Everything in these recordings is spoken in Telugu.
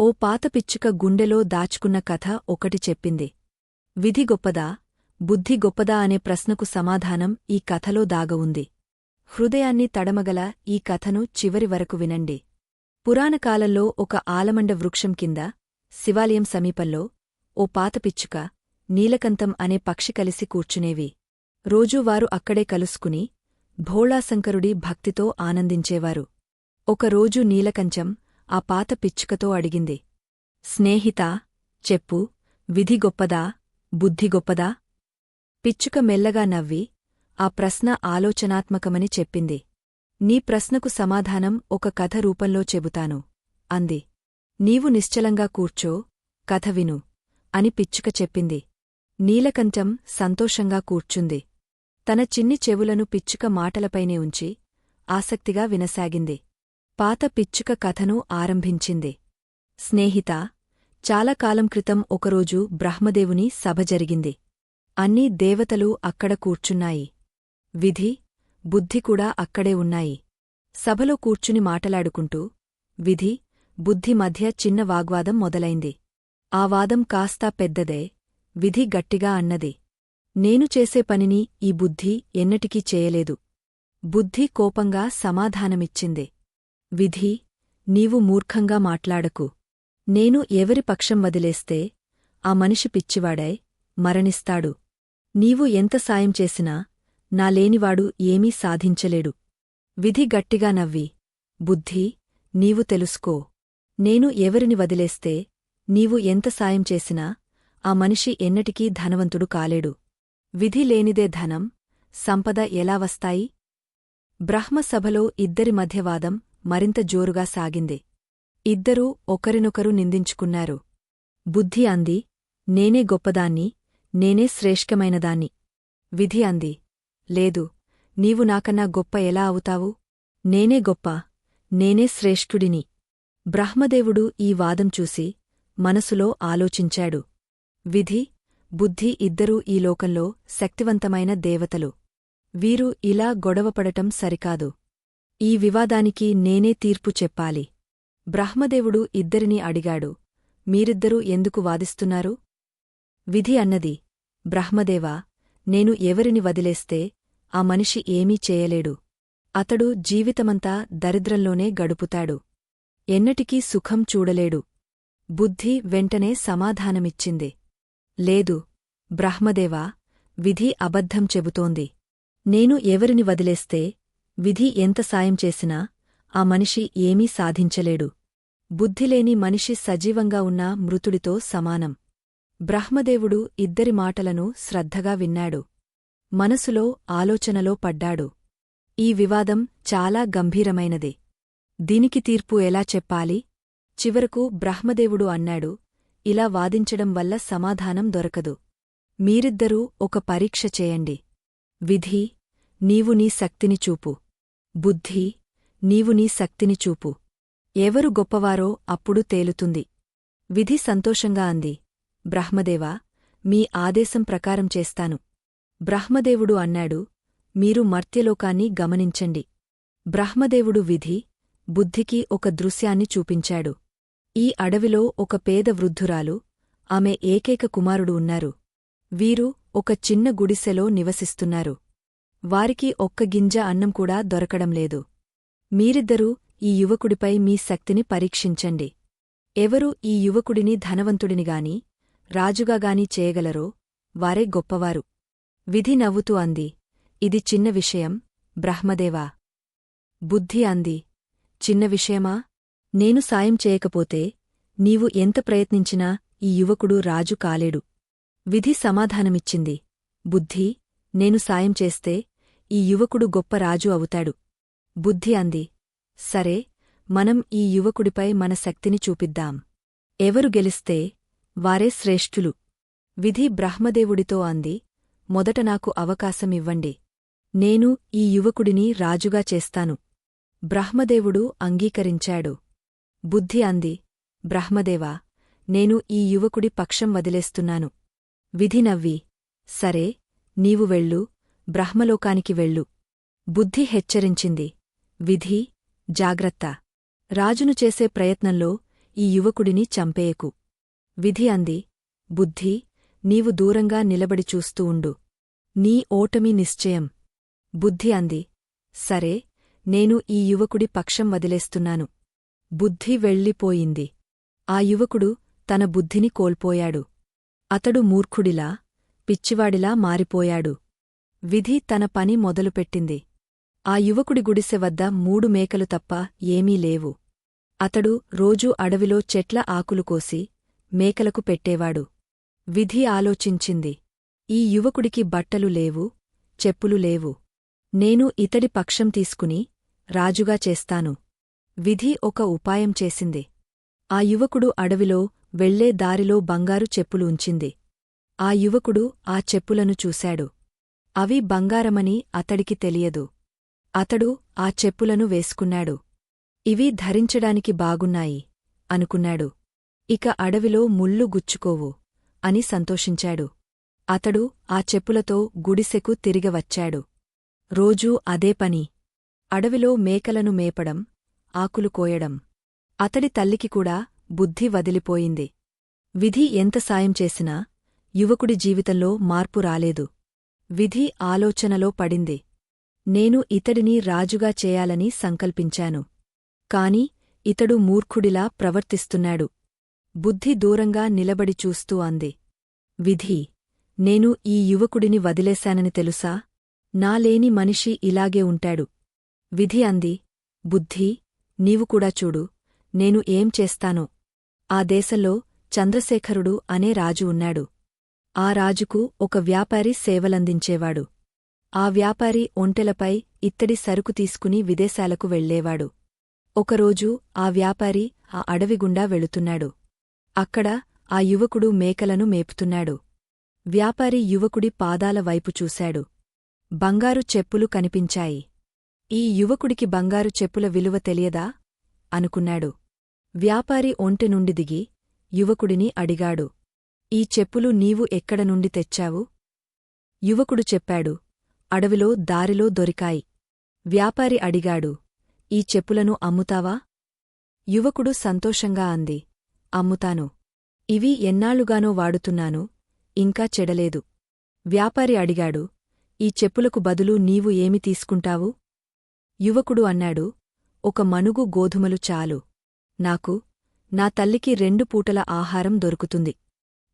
ఓ పాత పిచ్చుక గుండెలో దాచుకున్న కథ ఒకటి చెప్పింది. విధి గొప్పదా బుద్ధి గొప్పదా అనే ప్రశ్నకు సమాధానం ఈ కథలో దాగవుంది. హృదయాన్ని తడమగల ఈ కథను చివరి వరకు వినండి. పురాణకాలంలో ఒక ఆలమండ వృక్షం కింద శివాలయం సమీపంలో ఓ పాత పిచ్చుక నీలకంతం అనే పక్షి కలిసి కూర్చునేవి. రోజూ వారు అక్కడే కలుసుకుని భోళాశంకరుడి భక్తితో ఆనందించేవారు. ఒకరోజు నీలకంచం ఆ పాత పిచ్చుకతో అడిగింది. స్నేహితా చెప్పు విధి గొప్పదా బుద్ధి గొప్పదా? పిచ్చుక మెల్లగా నవ్వి ఆ ప్రశ్న ఆలోచనాత్మకమని చెప్పింది. నీ ప్రశ్నకు సమాధానం ఒక కథ రూపంలో చెబుతాను అంది. నీవు నిశ్చలంగా కూర్చో కథ విను అని పిచ్చుక చెప్పింది. నీలకంఠం సంతోషంగా కూర్చుంది. తన చిన్ని చెవులను పిచ్చుక మాటలపైనే ఉంచి ఆసక్తిగా వినసాగింది. పాత పిచ్చుక కథను ఆరంభించింది. స్నేహితా చాలా కాలం క్రితం ఒకరోజు బ్రహ్మదేవుని సభ జరిగింది. అన్నీ దేవతలు అక్కడ కూర్చున్నాయి. విధి బుద్ధి కూడా అక్కడే ఉన్నాయి. సభలో కూర్చుని మాటలాడుకుంటూ విధి బుద్ధి మధ్య చిన్న వాగ్వాదం మొదలైంది. ఆ వాదం కాస్తా పెద్దదే విధి గట్టిగా అన్నది. నేను చేసే పనిని ఈ బుద్ధి ఎన్నటికీ చేయలేదు. బుద్ధి కోపంగా సమాధానమిచ్చింది. విధి నీవు మూర్ఖంగా మాట్లాడకు. నేను ఎవరి పక్షం వదిలేస్తే ఆ మనిషి పిచ్చివాడై మరణిస్తాడు. నీవు ఎంత సాయం చేసినా నా లేనివాడు ఏమీ సాధించలేడు. విధి గట్టిగా నవ్వి బుద్ధి నీవు తెలుసుకో. నేను ఎవరిని వదిలేస్తే నీవు ఎంత సాయం చేసినా ఆ మనిషి ఎన్నటికీ ధనవంతుడు కాలేడు. విధి లేనిదే ధనం సంపద ఎలా వస్తాయి? బ్రహ్మసభలో ఇద్దరి మధ్యవాదం మరింత జోరుగా సాగింది. ఇద్దరూ ఒకరినొకరు నిందించుకున్నారు. బుద్ధి అంది నేనే గొప్పదాన్ని నేనే శ్రేష్ఠమైనదాన్ని. విధి అంది లేదు నీవు నాకన్నా గొప్ప ఎలా అవుతావు? నేనే గొప్ప నేనే శ్రేష్ఠుడిని. బ్రహ్మదేవుడు ఈ వాదం చూసి మనసులో ఆలోచించాడు. విధి బుద్ధి ఇద్దరూ ఈ లోకంలో శక్తివంతమైన దేవతలు. వీరు ఇలా గొడవపడటం సరికాదు. ఈ వివాదానికి నేనే తీర్పు చెప్పాలి. బ్రహ్మదేవుడు ఇద్దరినీ అడిగాడు. మీరిద్దరూ ఎందుకు వాదిస్తున్నారు? విధి అన్నది. బ్రహ్మదేవా నేను ఎవరిని వదిలేస్తే ఆ మనిషి ఏమీ చేయలేడు. అతడు జీవితమంతా దరిద్రంలోనే గడుపుతాడు. ఎన్నటికీ సుఖం చూడలేడు. బుద్ధి వెంటనే సమాధానమిచ్చింది. లేదు బ్రహ్మదేవా విధి అబద్ధం చెబుతోంది. నేను ఎవరిని వదిలేస్తే విధి ఎంత సాయం చేసినా ఆ మనిషి ఏమీ సాధించలేడు. బుద్ధిలేని మనిషి సజీవంగా ఉన్న మృతుడితో సమానం. బ్రహ్మదేవుడు ఇద్దరి మాటలను శ్రద్ధగా విన్నాడు. మనసులో ఆలోచనలో పడ్డాడు. ఈ వివాదం చాలా గంభీరమైనది. దీనికి తీర్పు ఎలా చెప్పాలి? చివరకు బ్రహ్మదేవుడు అన్నాడు ఇలా వాదించడం వల్ల సమాధానం దొరకదు. మీరిద్దరూ ఒక పరీక్ష చేయండి. విధి నీవు నీ శక్తిని చూపు. బుద్ధి నీవు నీ శక్తిని చూపు. ఎవరు గొప్పవారో అప్పుడు తేలుతుంది. విధి సంతోషంగా అంది. బ్రహ్మదేవా మీ ఆదేశం ప్రకారం చేస్తాను. బ్రహ్మదేవుడు అన్నాడు మీరు మర్త్యలోకాన్ని గమనించండి. బ్రహ్మదేవుడు విధి బుద్ధికి ఒక దృశ్యాన్ని చూపించాడు. ఈ అడవిలో ఒక పేద వృద్ధురాలు ఆమె ఏకైక కుమారుడు ఉన్నారు. వీరు ఒక చిన్న గుడిసెలో నివసిస్తున్నారు. వారికి ఒక్క గింజ అన్నం కూడా దొరకడం లేదు. మీరిద్దరూ ఈ యువకుడిపై మీ శక్తిని పరీక్షించండి. ఎవరు ఈ యువకుడిని ధనవంతుడినిగాని రాజుగాగాని చేయగలరో వారే గొప్పవారు. విధి నవ్వుతూ అంది. ఇది చిన్న విషయం బ్రహ్మదేవా! బుద్ధి అంది. చిన్న విషయమా? నేను సాయం చేయకపోతే నీవు ఎంత ప్రయత్నించినా ఈ యువకుడు రాజు కాలేడు. విధి సమాధానమిచ్చింది. బుద్ధి నేను సాయం చేస్తే ఈ యువకుడు గొప్ప రాజు అవుతాడు. బుద్ధి అంది. సరే మనం ఈ యువకుడిపై మన శక్తిని చూపిద్దాం. ఎవరు గెలిస్తే వారే శ్రేష్ఠులు. విధి బ్రహ్మదేవుడితో అంది. మొదట నాకు అవకాశమివ్వండి నేను ఈ యువకుడిని రాజుగా చేస్తాను. బ్రహ్మదేవుడు అంగీకరించాడు. బుద్ధి అంది. బ్రహ్మదేవా నేను ఈ యువకుడి పక్షం వదిలేస్తున్నాను. విధి నవ్వి. సరే నీవు వెళ్ళు బ్రహ్మలోకానికి వెళ్ళు. బుద్ధి హెచ్చరించింది. విధి జాగ్రత్త. రాజును చేసే ప్రయత్నంలో ఈ యువకుడిని చంపేయకు. విధి అంది. బుద్ధి నీవు దూరంగా నిలబడి చూస్తూ ఉండు. నీ ఓటమి నిశ్చయం. బుద్ధి అంది. సరే నేను ఈ యువకుడి పక్షం వదిలేస్తున్నాను. బుద్ధి వెళ్ళిపోయింది. ఆ యువకుడు తన బుద్ధిని కోల్పోయాడు. అతడు మూర్ఖుడిలా పిచ్చివాడిలా మారిపోయాడు. విధి తన పని మొదలుపెట్టింది. ఆ యువకుడి గుడిసె వద్ద మూడు మేకలు తప్ప ఏమీ లేవు. అతడు రోజూ అడవిలో చెట్ల ఆకులు కోసి మేకలకు పెట్టేవాడు. విధి ఆలోచించింది. ఈ యువకుడికి బట్టలు లేవు చెప్పులు లేవు. నేను ఇతడి పక్షం తీసుకుని రాజుగా చేస్తాను. విధి ఒక ఉపాయం చేసింది. ఆ యువకుడు అడవిలో వెళ్ళే దారిలో బంగారు చెప్పులు ఉంచింది. ఆ యువకుడు ఆ చెప్పులను చూశాడు. అవి బంగారమని అతడికి తెలియదు. అతడు ఆ చెప్పులను వేసుకున్నాడు. ఇవి ధరించడానికి బాగున్నాయి అనుకున్నాడు. ఇక అడవిలో ముళ్ళు గుచ్చుకోవు అని సంతోషించాడు. అతడు ఆ చెప్పులతో గుడిసెకు తిరిగవచ్చాడు రోజూ అదే పని. అడవిలో మేకలను మేపడం ఆకులు కోయడం. అతడి తల్లికి కూడా బుద్ధి వదిలిపోయింది. విధి ఎంత సాయం చేసినా యువకుడి జీవితంలో మార్పు రాలేదు. విధి ఆలోచనలో పడింది. నేను ఇతడిని రాజుగా చేయాలని సంకల్పించాను. కాని ఇతడు మూర్ఖుడిలా ప్రవర్తిస్తున్నాడు. బుద్ధి దూరంగా నిలబడి చూస్తూ అంది. విధి నేను ఈ యువకుడిని వదిలేశానని తెలుసా? నాలేని మనిషి ఇలాగే ఉంటాడు. విధి అంది. బుద్ధి నీవు కూడా చూడు నేను ఏం చేస్తానో. ఆ దేశంలో చంద్రశేఖరుడు అనే రాజు ఉన్నాడు. ఆ రాజుకు ఒక వ్యాపారి సేవలందించేవాడు. ఆ వ్యాపారి ఒంటెలపై ఇత్తడి సరుకు తీసుకుని విదేశాలకు వెళ్ళేవాడు ఒకరోజు ఆ వ్యాపారి ఆ అడవిగుండా వెళుతున్నాడు. అక్కడ ఆ యువకుడు మేకలను మేపుతున్నాడు. వ్యాపారి యువకుడి పాదాల వైపు చూశాడు. బంగారు చెప్పులు కనిపించాయి. ఈ యువకుడికి బంగారు చెప్పుల విలువ తెలియదా? అనుకున్నాడు. వ్యాపారి ఒంటె నుండి దిగి యువకుడిని అడిగాడు. ఈ చెప్పులు నీవు ఎక్కడ నుండి తెచ్చావు? యువకుడు చెప్పాడు అడవిలో దారిలో దొరికాయి. వ్యాపారి అడిగాడు ఈ చెప్పులను అమ్ముతావా? యువకుడు సంతోషంగా అంది అమ్ముతాను. ఇవి ఎన్నాళ్ళుగానో వాడుతున్నాను ఇంకా చెడలేదు. వ్యాపారి అడిగాడు ఈ చెప్పులకు బదులు నీవు ఏమి తీసుకుంటావు? యువకుడు అన్నాడు ఒక మనుగు గోధుమలు చాలు. నాకు నా తల్లికి రెండు పూటల ఆహారం దొరుకుతుంది.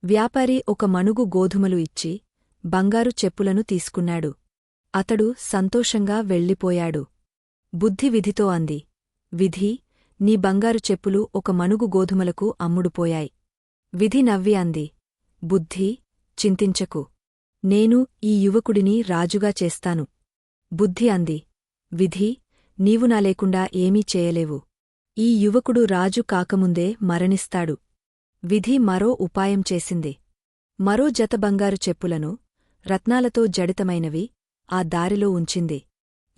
వ్యాపారి ఒక మణుగు గోధుమలు ఇచ్చి బంగారు చెప్పులను తీసుకున్నాడు. అతడు సంతోషంగా వెళ్ళిపోయాడు. బుద్ధి విధితో అంది విధి నీ బంగారు చెప్పులు ఒక మణుగు గోధుమలకు అమ్ముడుపోయాయి. విధి నవ్వి అంది బుద్ధి చింతించకు. నేను ఈ యువకుడిని రాజుగా చేస్తాను. బుద్ధి అంది విధి నీవు నా లేకుండా ఏమీ చేయలేవు. ఈ యువకుడు రాజు కాకముందే మరణిస్తాడు. విధి మరో ఉపాయం చేసింది. మరో జత బంగారు చెప్పులను రత్నాలతో జడితమైనవి ఆ దారిలో ఉంచింది.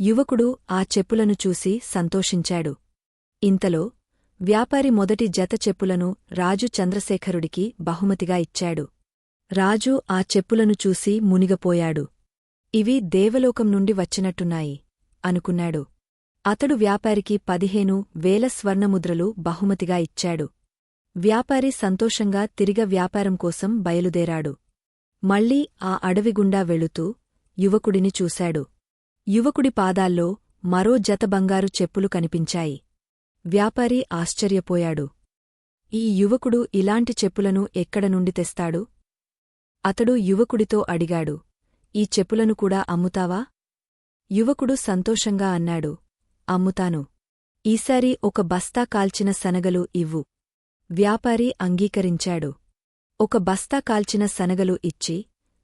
యువకుడు ఆ చెప్పులను చూసి సంతోషించాడు. ఇంతలో వ్యాపారి మొదటి జత చెప్పులను రాజు చంద్రశేఖరుడికి బహుమతిగా ఇచ్చాడు. రాజు ఆ చెప్పులను చూసి మునిగపోయాడు. ఇవి దేవలోకం నుండి వచ్చినట్టున్నాయి అనుకున్నాడు. అతడు వ్యాపారికి పదిహేను వేల స్వర్ణముద్రలు బహుమతిగా ఇచ్చాడు. వ్యాపారి సంతోషంగా తిరిగ వ్యాపారం కోసం బయలుదేరాడు. మళ్ళీ ఆ అడవిగుండా వెళుతూ యువకుడిని చూశాడు. యువకుడి పాదాల్లో మరో జత బంగారు చెప్పులు కనిపించాయి. వ్యాపారి ఆశ్చర్యపోయాడు. ఈ యువకుడు ఇలాంటి చెప్పులను ఎక్కడ నుండి తెస్తాడు? అతడు యువకుడితో అడిగాడు. ఈ చెప్పులను కూడా అమ్ముతావా? యువకుడు సంతోషంగా అన్నాడు. అమ్ముతాను. ఈసారి ఒక బస్తా కాల్చిన శనగలు ఇవ్వు. వ్యాపారి అంగీకరించాడు. ఒక బస్తా కాల్చిన శనగలు ఇచ్చి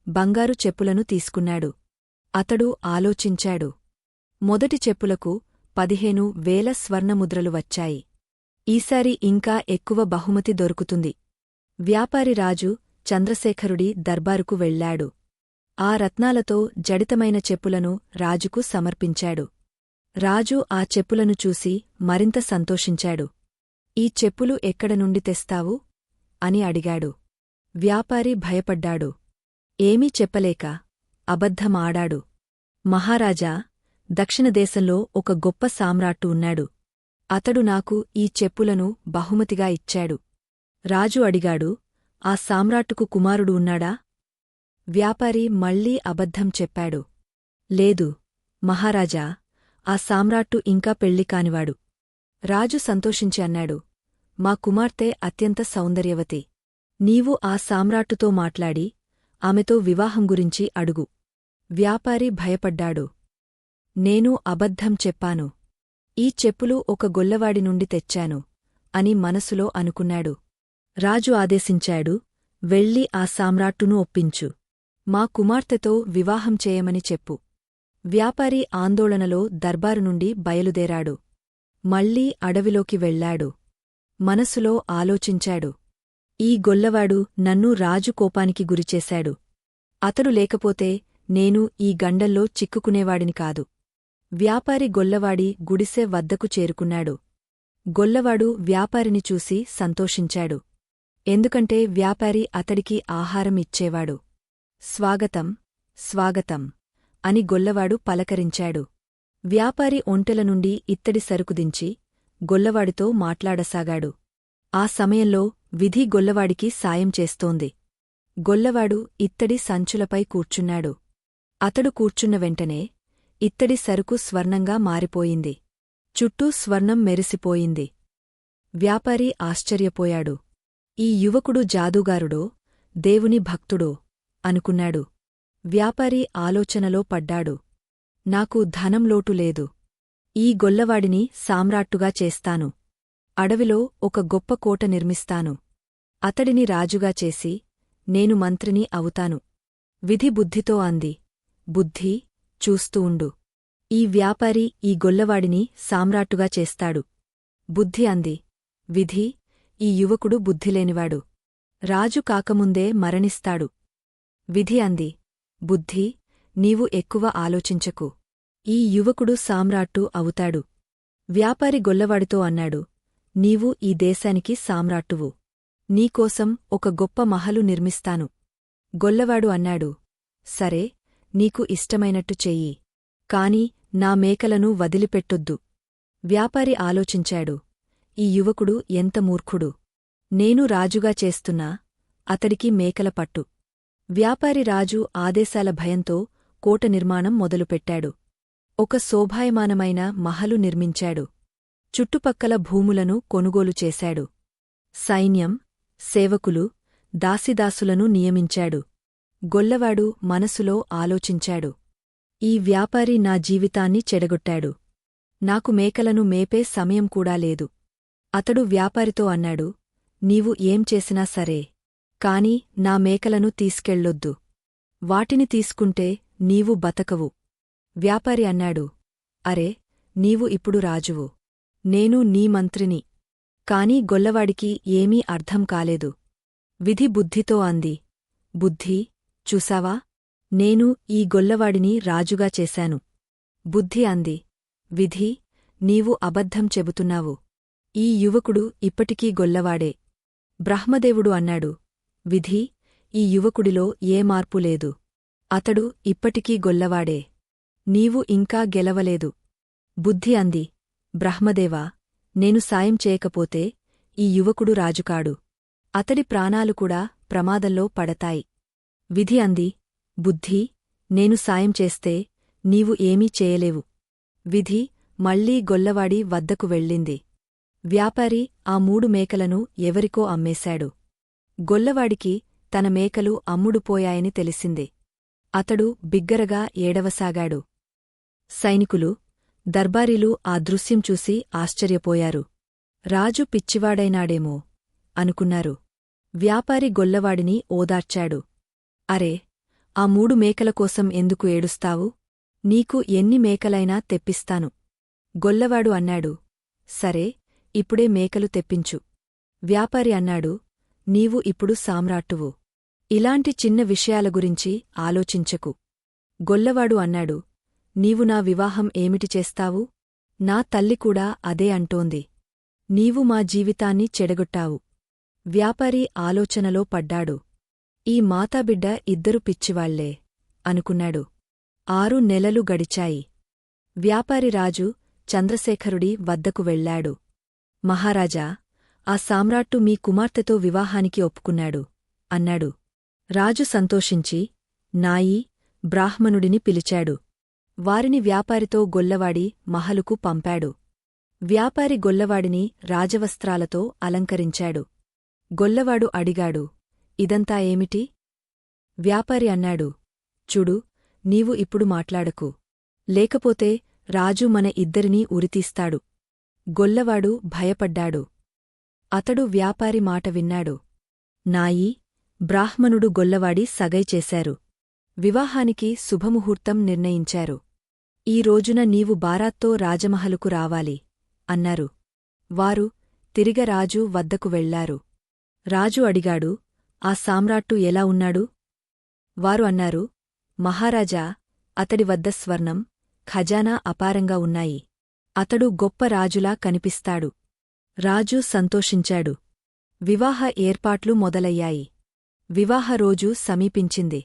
బంగారు చెప్పులను తీసుకున్నాడు. అతడు ఆలోచించాడు. మొదటి చెప్పులకు పదిహేను వేల స్వర్ణముద్రలు వచ్చాయి. ఈసారి ఇంకా ఎక్కువ బహుమతి దొరుకుతుంది. వ్యాపారి రాజు చంద్రశేఖరుడి దర్బారుకు వెళ్ళాడు ఆ రత్నాలతో జడితమైన చెప్పులను రాజుకు సమర్పించాడు. రాజు ఆ చెప్పులను చూసి మరింత సంతోషించాడు. ఈ చెప్పులు ఎక్కడ నుండి తెస్తావు? అని అడిగాడు. వ్యాపారి భయపడ్డాడు. ఏమీ చెప్పలేక అబద్ధమాడాడు. మహారాజా దక్షిణదేశంలో ఒక గొప్ప సామ్రాట్టు ఉన్నాడు. అతడు నాకు ఈ చెప్పులను బహుమతిగా ఇచ్చాడు. రాజు అడిగాడు ఆ సామ్రాట్టుకు కుమారుడు ఉన్నాడా? వ్యాపారి మళ్ళీ అబద్ధం చెప్పాడు. లేదు మహారాజా ఆ సామ్రాట్టు ఇంకా పెళ్ళి కానివాడు. రాజు సంతోషించి అన్నాడు. మా కుమార్తె అత్యంత సౌందర్యవతి. నీవు ఆ సామ్రాట్టుతో మాట్లాడి ఆమెతో వివాహం గురించి అడుగు. వ్యాపారి భయపడ్డాడు. నేను అబద్ధం చెప్పాను. ఈ చెప్పులు ఒక గొల్లవాడి నుండి తెచ్చాను అని మనసులో అనుకున్నాడు. రాజు ఆదేశించాడు వెళ్ళి ఆ సామ్రాట్టును ఒప్పించు. మా కుమార్తెతో వివాహం చేయమని చెప్పు. వ్యాపారి ఆందోళనలో దర్బారు నుండి బయలుదేరాడు. మళ్ళీ అడవిలోకి వెళ్ళాడు మనసులో ఆలోచించాడు. ఈ గొల్లవాడు నన్ను రాజు కోపానికి గురిచేశాడు. అతడు లేకపోతే నేను ఈ గండల్లో చిక్కుకునేవాడిని కాదు. వ్యాపారి గొల్లవాడి గుడిసె వద్దకు చేరుకున్నాడు. గొల్లవాడు వ్యాపారిని చూసి సంతోషించాడు. ఎందుకంటే వ్యాపారి అతడికి ఆహారం ఇచ్చేవాడు. స్వాగతం స్వాగతం అని గొల్లవాడు పలకరించాడు. వ్యాపారి ఒంటెల నుండి ఇత్తడి సరుకుదించి గొల్లవాడితో మాట్లాడసాగాడు. ఆ సమయంలో విధి గొల్లవాడికి సాయం చేస్తోంది. గొల్లవాడు ఇత్తడి సంచులపై కూర్చున్నాడు. అతడు కూర్చున్న వెంటనే ఇత్తడి సరుకు స్వర్ణంగా మారిపోయింది. చుట్టూ స్వర్ణం మెరిసిపోయింది. వ్యాపారి ఆశ్చర్యపోయాడు. ఈ యువకుడు జాదూగారుడో దేవుని భక్తుడో అనుకున్నాడు. వ్యాపారి ఆలోచనలో పడ్డాడు. నాకు ధనం లోటు లేదు. ఈ గొల్లవాడిని సామ్రాట్టుగా చేస్తాను. అడవిలో ఒక గొప్ప కోట నిర్మిస్తాను. అతడిని రాజుగా చేసి నేను మంత్రిని అవుతాను. విధి బుద్ధితో అంది. బుద్ధి చూస్తూ ఉండు. ఈ వ్యాపారి ఈ గొల్లవాడిని సామ్రాట్టుగా చేస్తాడు. బుద్ధి అంది. విధి ఈ యువకుడు బుద్ధిలేనివాడు. రాజు కాకముందే మరణిస్తాడు. విధి అంది. బుద్ధి నీవు ఎక్కువ ఆలోచించకు. ఈ యువకుడు సామ్రాట్టు అవుతాడు. వ్యాపారి గొల్లవాడితో అన్నాడు నీవు ఈ దేశానికి సామ్రాట్టువు. నీకోసం ఒక గొప్ప మహలు నిర్మిస్తాను. గొల్లవాడు అన్నాడు సరే నీకు ఇష్టమైనట్టు చెయ్యి. కాని నా మేకలను వదిలిపెట్టొద్దు. వ్యాపారి ఆలోచించాడు ఈ యువకుడు ఎంత మూర్ఖుడు. నేను రాజుగా చేస్తున్నా అతడికి మేకల పట్టు. వ్యాపారి రాజు ఆదేశాల భయంతో కోట నిర్మాణం మొదలుపెట్టాడు. ఒక శోభాయమానమైన మహలు నిర్మించాడు. చుట్టుపక్కల భూములను కొనుగోలు చేశాడు. సైన్యం సేవకులు దాసిదాసులను నియమించాడు. గొల్లవాడు మనసులో ఆలోచించాడు. ఈ వ్యాపారి నా జీవితాన్ని చెడగొట్టాడు. నాకు మేకలను మేపే సమయం కూడా లేదు. అతడు వ్యాపారితో అన్నాడు నీవు ఏం చేసినా సరే. కాని నా మేకలను తీసుకెళ్ళొద్దు. వాటిని తీసుకుంటే నీవు బతకవు. వ్యాపారి అన్నాడు. అరే నీవు ఇప్పుడు రాజువు. నేను నీ మంత్రిని. కాని గొల్లవాడికి ఏమీ అర్థం కాలేదు. విధి బుద్ధితో అంది. బుద్ధి చూసావా? నేను ఈ గొల్లవాడిని రాజుగా చేశాను. బుద్ధి అంది. విధి నీవు అబద్ధం చెబుతున్నావు. ఈ యువకుడు ఇప్పటికీ గొల్లవాడే. బ్రహ్మదేవుడు అన్నాడు. విధి ఈ యువకుడిలో ఏ మార్పు లేదు. అతడు ఇప్పటికీ గొల్లవాడే. నీవు ఇంకా గెలవలేదు. బుద్ధి అంది. బ్రహ్మదేవా నేను సాయం చేయకపోతే ఈ యువకుడు రాజుకాడు. అతడి ప్రాణాలు కూడా ప్రమాదంలో పడతాయి. విధి అంది. బుద్ధి నేను సాయం చేస్తే నీవు ఏమీ చేయలేవు. విధి మళ్ళీ గొల్లవాడి వద్దకు వెళ్ళింది. వ్యాపారి ఆ మూడు మేకలను ఎవరికో అమ్మేశాడు. గొల్లవాడికి తన మేకలు అమ్ముడుపోయాయని తెలిసింది. అతడు బిగ్గరగా ఏడవసాగాడు. సైనికులు దర్బారీలు ఆ దృశ్యం చూసి ఆశ్చర్యపోయారు. రాజు పిచ్చివాడైనాడేమో అనుకున్నారు. వ్యాపారి గొల్లవాడిని ఓదార్చాడు. అరే ఆ మూడు మేకల కోసం ఎందుకు ఏడుస్తావు? నీకు ఎన్ని మేకలైనా తెప్పిస్తాను. గొల్లవాడు అన్నాడు. సరే ఇప్పుడే మేకలు తెప్పించు. వ్యాపారి అన్నాడు. నీవు ఇప్పుడు సామ్రాట్టువు. ఇలాంటి చిన్న విషయాల గురించి ఆలోచించకు. గొల్లవాడు అన్నాడు నీవు నా వివాహం ఏమిటి చేస్తావు? నా తల్లి కూడా అదే అంటోంది. నీవు మా జీవితాన్ని చెడగొట్టావు. వ్యాపారి ఆలోచనలో పడ్డాడు. ఈ మాతాబిడ్డ ఇద్దరు పిచ్చివాళ్ళే అనుకున్నాడు. ఆరు నెలలు గడిచాయి. వ్యాపారి రాజు చంద్రశేఖరుడి వద్దకు వెళ్ళాడు మహారాజా ఆ సామ్రాట్టు మీ కుమార్తెతో వివాహానికి ఒప్పుకున్నాడు అన్నాడు. రాజు సంతోషించి నాయి బ్రాహ్మణుడిని పిలిచాడు. వారిని వ్యాపారితో గొల్లవాడి మహలుకు పంపాడు. వ్యాపారి గొల్లవాడిని రాజవస్త్రాలతో అలంకరించాడు. గొల్లవాడు అడిగాడు ఇదంతా ఏమిటి? వ్యాపారి అన్నాడు చూడు నీవు ఇప్పుడు మాట్లాడకు. లేకపోతే రాజు మన ఇద్దరినీ ఉరితీస్తాడు గొల్లవాడు భయపడ్డాడు. అతడు వ్యాపారి మాట విన్నాడు నాయీ బ్రాహ్మణుడు గొల్లవాడి సగై చేశారు. వివాహానికి శుభముహూర్తం నిర్ణయించారు. ఈ రోజున నీవు బారాత్తో రాజమహలుకు రావాలి అన్నారు. వారు తిరిగ రాజు వద్దకు వెళ్ళారు రాజు అడిగాడు ఆ సామ్రాట్టు ఎలా ఉన్నాడు? వారు అన్నారు మహారాజా అతడి వద్ద స్వర్ణం ఖజానా అపారంగా ఉన్నాయి. అతడు గొప్ప రాజులా కనిపిస్తాడు. రాజు సంతోషించాడు. వివాహ ఏర్పాట్లు మొదలయ్యాయి. వివాహ రోజు సమీపించింది.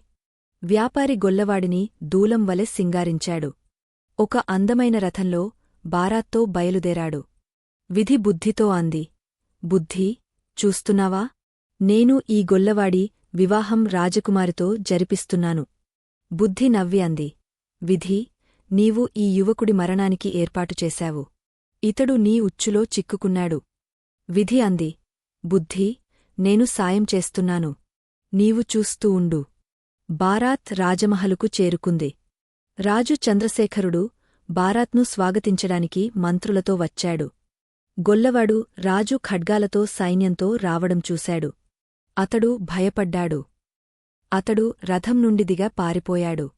వ్యాపారి గొల్లవాడిని దూలం వలె సింగారించాడు. ఒక అందమైన రథంలో బారాత్తో బయలుదేరాడు. విధి బుద్ధితో అంది. బుద్ధి చూస్తున్నావా? నేను ఈ గొల్లవాడి వివాహం రాజకుమారితో జరిపిస్తున్నాను. బుద్ధి నవ్వి అంది. విధి నీవు ఈ యువకుడి మరణానికి ఏర్పాటు చేశావు. ఇతడు నీ ఉచ్చులో చిక్కుకున్నాడు. విధి అంది. బుద్ధి నేను సాయం చేస్తున్నాను. నీవు చూస్తూ ఉండు. బారాత్ రాజమహలుకు చేరుకుంది. రాజు చంద్రశేఖరుడు బారాత్ను స్వాగతించడానికి మంత్రులతో వచ్చాడు. గొల్లవాడు రాజు ఖడ్గాలతో సైన్యంతో రావడం చూశాడు. అతడు భయపడ్డాడు. అతడు రథం నుండిదిగా పారిపోయాడు.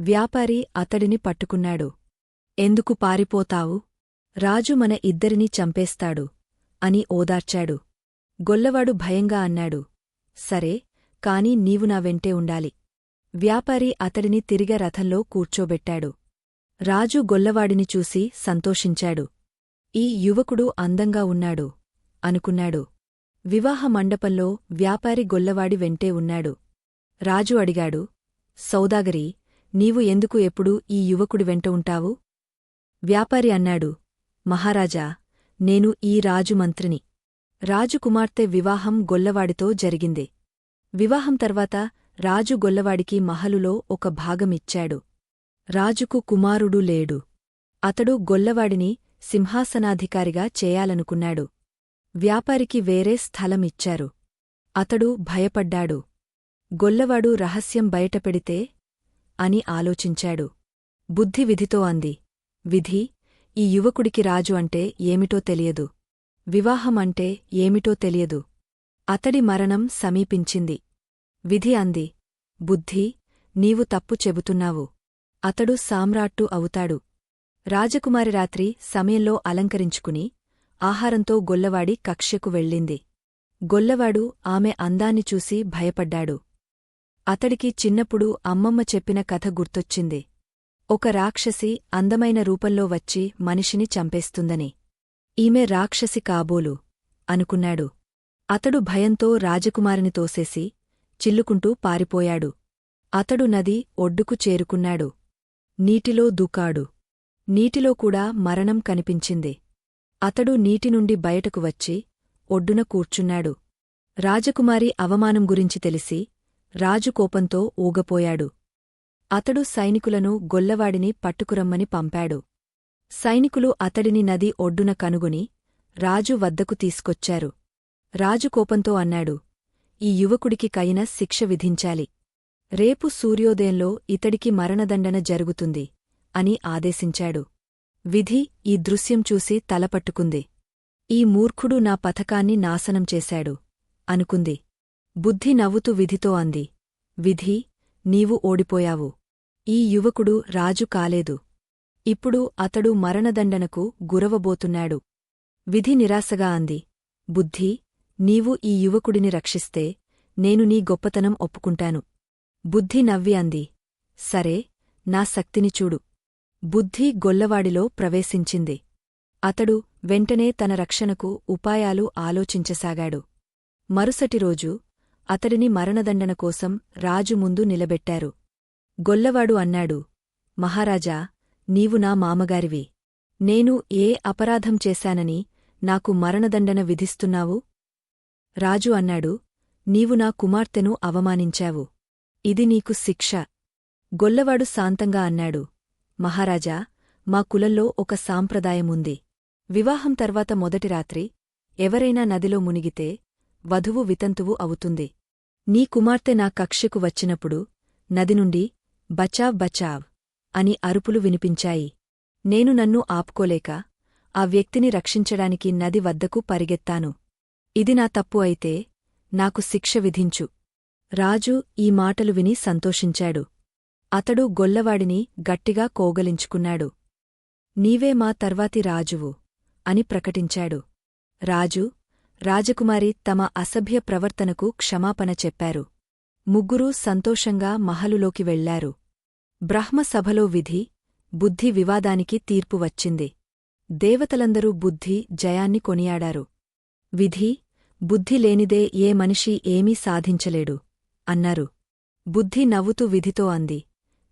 వ్యాపారి అతడిని పట్టుకున్నాడు. ఎందుకు పారిపోతావు? రాజు మన ఇద్దరినీ చంపేస్తాడు అని ఓదార్చాడు. గొల్లవాడు భయంగా అన్నాడు. సరే కాని నీవు నా వెంటే ఉండాలి. వ్యాపారి అతడిని తిరిగ రథంలో కూర్చోబెట్టాడు. రాజు గొల్లవాడిని చూసి సంతోషించాడు. ఈ యువకుడు అందంగా ఉన్నాడు అనుకున్నాడు. వివాహ మండపంలో వ్యాపారి గొల్లవాడి వెంటే ఉన్నాడు. రాజు అడిగాడు సౌదాగరి నీవు ఎందుకు ఎప్పుడూ ఈ యువకుడి వెంట ఉంటావు? వ్యాపారి అన్నాడు మహారాజా నేను ఈ రాజు మంత్రిని. రాజుకుమార్తె వివాహం గొల్లవాడితో జరిగింది. వివాహం తర్వాత రాజు గొల్లవాడికి మహలులో ఒక భాగమిచ్చాడు. రాజుకు కుమారుడు లేడు. అతడు గొల్లవాడిని సింహాసనాధికారిగా చేయాలనుకున్నాడు. వ్యాపారికి వేరే స్థలమిచ్చారు. అతడు భయపడ్డాడు. గొల్లవాడు రహస్యం బయటపెడితే అని ఆలోచించాడు. బుద్ధి విధితో అంది. విధి ఈ యువకుడికి రాజు అంటే ఏమిటో తెలియదు. వివాహం అంటే ఏమిటో తెలియదు. అతడి మరణం సమీపించింది. విధి అంది బుద్ధి నీవు తప్పు చెబుతున్నావు. అతడు సామ్రాట్టు అవుతాడు. రాజకుమారి రాత్రి సమయంలో అలంకరించుకుని ఆహారంతో గొల్లవాడి కక్ష్యకు వెళ్ళింది. గొల్లవాడు ఆమె అందాన్ని చూసి భయపడ్డాడు. అతడికి చిన్నప్పుడు అమ్మమ్మ చెప్పిన కథ గుర్తొచ్చింది. ఒక రాక్షసి అందమైన రూపంలో వచ్చి మనిషిని చంపేస్తుందని. ఈమె రాక్షసి కాబోలు అనుకున్నాడు. అతడు భయంతో రాజకుమారిని తోసేసి చిల్లుకుంటూ పారిపోయాడు. అతడు నది ఒడ్డుకు చేరుకున్నాడు. నీటిలో దూకాడు. నీటిలో కూడా మరణం కనిపించింది. అతడు నీటి నుండి బయటకు వచ్చి ఒడ్డున కూర్చున్నాడు. రాజకుమారి అవమానం గురించి తెలిసి రాజు కోపంతో ఊగపోయాడు. అతడు సైనికులను గొల్లవాడిని పట్టుకురమ్మని పంపాడు. సైనికులు అతడిని నది ఒడ్డున కనుగొని రాజు వద్దకు తీసుకొచ్చారు. రాజు కోపంతో అన్నాడు ఈ యువకుడికి కైన శిక్ష విధించాలి. రేపు సూర్యోదయంలో ఇతడికి మరణదండన జరుగుతుంది అని ఆదేశించాడు. విధి ఈ దృశ్యం చూసి తలపట్టుకుంది ఈ మూర్ఖుడు నా పథకాన్ని నాశనం చేశాడు అనుకుంది. బుద్ధి నవ్వుతూ విధితో అంది విధి నీవు ఓడిపోయావు. ఈ యువకుడు రాజు కాలేదు. ఇప్పుడు అతడు మరణదండనకు గురవబోతున్నాడు విధి నిరాశగా అంది బుద్ధి నీవు ఈ యువకుడిని రక్షిస్తే నేను నీ గొప్పతనం ఒప్పుకుంటాను. బుద్ధి నవ్వి అంది. సరే నా శక్తిని చూడు. బుద్ధి గొల్లవాడిలో ప్రవేశించింది. అతడు వెంటనే తన రక్షణకు ఉపాయాలు ఆలోచించసాగాడు. మరుసటి రోజు అతడిని మరణదండన కోసం రాజు ముందు నిలబెట్టారు. గొల్లవాడు అన్నాడు మహారాజా నీవు నా మామగారివి. నేను ఏ అపరాధం చేశానని నాకు మరణదండన విధిస్తున్నావు? రాజు అన్నాడు నీవు నా కుమార్తెను అవమానించావు. ఇది నీకు శిక్ష. గొల్లవాడు శాంతంగా అన్నాడు మహారాజా మా కులంలో ఒక సాంప్రదాయముంది. వివాహం తర్వాత మొదటి రాత్రి ఎవరైనా నదిలో మునిగితే వధువు వితంతువు అవుతుంది. నీ కుమార్తె నా కక్షకు వచ్చినప్పుడు నది నుండి బచావ్ బచావ్ అని అరుపులు వినిపించాయి. నేను నన్ను ఆపుకోలేక ఆ వ్యక్తిని రక్షించడానికి నది వద్దకు పరిగెత్తాను. ఇది నా తప్పు అయితే నాకు శిక్ష విధించు. రాజు ఈ మాటలు విని సంతోషించాడు. అతడు గొల్లవాడిని గట్టిగా కోగలించుకున్నాడు. నీవే మా తర్వాతి రాజువు అని ప్రకటించాడు. రాజు రాజకుమారి తమ అసభ్య ప్రవర్తనకు క్షమాపణ చెప్పారు. ముగ్గురూ సంతోషంగా మహలులోకి వెళ్ళారు బ్రహ్మసభలో విధి బుద్ధి వివాదానికి తీర్పు వచ్చింది. దేవతలందరూ బుద్ధి జయాన్ని కొనియాడారు. విధి బుద్ధి లేనిదే ఏ మనిషి ఏమీ సాధించలేడు అన్నారు. బుద్ధి నవ్వుతూ విధితో అంది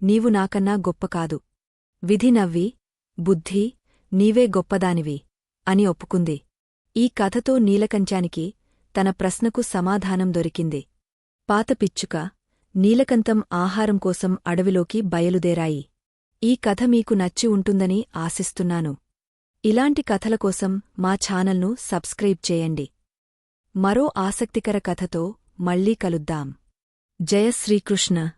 నీవు నాకన్నా గొప్ప కాదు. విధి నవ్వి బుద్ధి నీవే గొప్పదానివి అని ఒప్పుకుంది. ఈ కథతో నీలకంచానికి తన ప్రశ్నకు సమాధానం దొరికింది. పాత పిచ్చుక నీలకంతం ఆహారం కోసం అడవిలోకి బయలుదేరాయి. ఈ కథ మీకు నచ్చి ఉంటుందని ఆశిస్తున్నాను. ఇలాంటి కథల కోసం మా ఛానల్ను సబ్స్క్రైబ్ చేయండి. మరో ఆసక్తికర కథతో మళ్ళీ కలుద్దాం. జయ శ్రీకృష్ణ.